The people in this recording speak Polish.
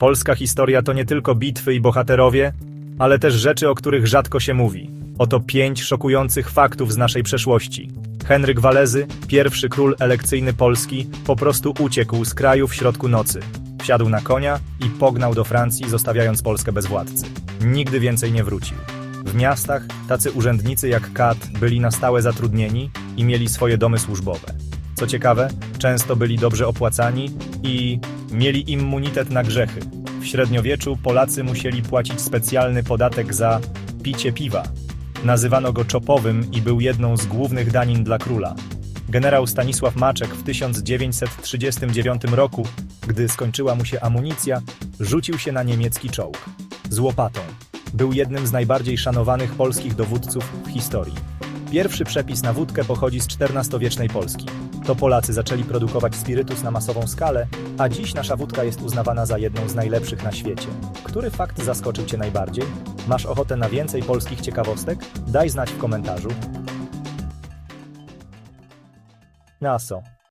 Polska historia to nie tylko bitwy i bohaterowie, ale też rzeczy, o których rzadko się mówi. Oto pięć szokujących faktów z naszej przeszłości. Henryk Walezy, pierwszy król elekcyjny Polski, po prostu uciekł z kraju w środku nocy. Wsiadł na konia i pognał do Francji, zostawiając Polskę bez władcy. Nigdy więcej nie wrócił. W miastach tacy urzędnicy jak Kat byli na stałe zatrudnieni i mieli swoje domy służbowe. Co ciekawe, często byli dobrze opłacani i mieli immunitet na grzechy. W średniowieczu Polacy musieli płacić specjalny podatek za picie piwa. Nazywano go czopowym i był jedną z głównych danin dla króla. Generał Stanisław Maczek w 1939 roku, gdy skończyła mu się amunicja, rzucił się na niemiecki czołg z łopatą. Był jednym z najbardziej szanowanych polskich dowódców w historii. Pierwszy przepis na wódkę pochodzi z XIV-wiecznej Polski. To Polacy zaczęli produkować spirytus na masową skalę, a dziś nasza wódka jest uznawana za jedną z najlepszych na świecie. Który fakt zaskoczył Cię najbardziej? Masz ochotę na więcej polskich ciekawostek? Daj znać w komentarzu. Naso.